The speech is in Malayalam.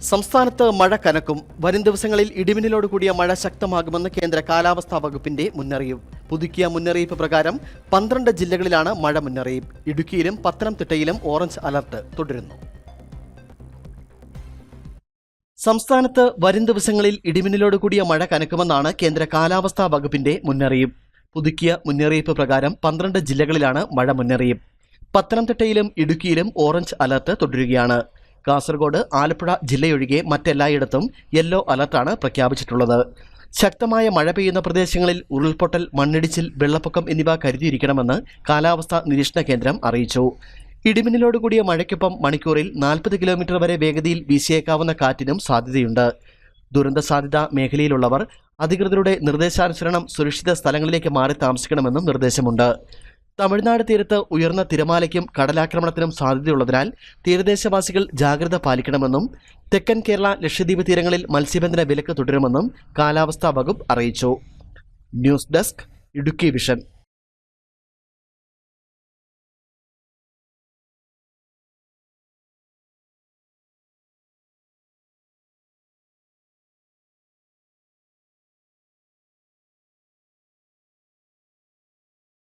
സംസ്ഥാനത്ത് മഴ കനക്കും. വരും ദിവസങ്ങളിൽ ഇടിമിന്നലോട് കൂടിയ മഴ ശക്തമാകുമെന്ന് കേന്ദ്ര കാലാവസ്ഥാ വകുപ്പിന്റെ മുന്നറിയിപ്പ്. പുതുക്കിയ മുന്നറിയിപ്പ് പ്രകാരം പന്ത്രണ്ട് ജില്ലകളിലാണ് മഴ മുന്നറിയിപ്പ്. ഇടുക്കിയിലും പത്തനംതിട്ടയിലും ഓറഞ്ച് അലർട്ട് തുടരുന്നു. സംസ്ഥാനത്ത് വരും ദിവസങ്ങളിൽ ഇടിമിന്നലോട് കൂടിയ മഴ കനക്കുമെന്നാണ് കേന്ദ്ര കാലാവസ്ഥാ വകുപ്പിന്റെ മുന്നറിയിപ്പ്. പുതുക്കിയ മുന്നറിയിപ്പ് പ്രകാരം പന്ത്രണ്ട് ജില്ലകളിലാണ് മഴ മുന്നറിയിപ്പ്. പത്തനംതിട്ടയിലും ഇടുക്കിയിലും ഓറഞ്ച് അലർട്ട് തുടരുകയാണ്. കാസർഗോഡ് ആലപ്പുഴ ജില്ലയൊഴികെ മറ്റെല്ലായിടത്തും യെല്ലോ അലർട്ടാണ് പ്രഖ്യാപിച്ചിട്ടുള്ളത്. ശക്തമായ മഴ പെയ്യുന്ന പ്രദേശങ്ങളിൽ ഉരുൾപൊട്ടൽ മണ്ണിടിച്ചിൽ വെള്ളപ്പൊക്കം എന്നിവ കരുതിയിരിക്കണമെന്ന് കാലാവസ്ഥാ നിരീക്ഷണ കേന്ദ്രം അറിയിച്ചു. ഇടിമിന്നലോടുകൂടിയ മഴയ്ക്കൊപ്പം മണിക്കൂറിൽ നാൽപ്പത് കിലോമീറ്റർ വരെ വേഗതയിൽ വീശിയേക്കാവുന്ന കാറ്റിനും സാധ്യതയുണ്ട്. ദുരന്ത സാധ്യത മേഖലയിലുള്ളവർ അധികൃതരുടെ നിർദ്ദേശാനുസരണം സുരക്ഷിത സ്ഥലങ്ങളിലേക്ക് മാറി താമസിക്കണമെന്നും നിർദ്ദേശമുണ്ട്. തമിഴ്നാട് തീരത്ത് ഉയർന്ന തിരമാലയ്ക്കും കടലാക്രമണത്തിനും സാധ്യതയുള്ളതിനാൽ തീരദേശവാസികൾ ജാഗ്രത പാലിക്കണമെന്നും തെക്കൻ കേരള ലക്ഷദ്വീപ് തീരങ്ങളിൽ മത്സ്യബന്ധന വിലക്ക് തുടരുമെന്നും കാലാവസ്ഥാ വകുപ്പ് അറിയിച്ചു. News desk Idukki vision.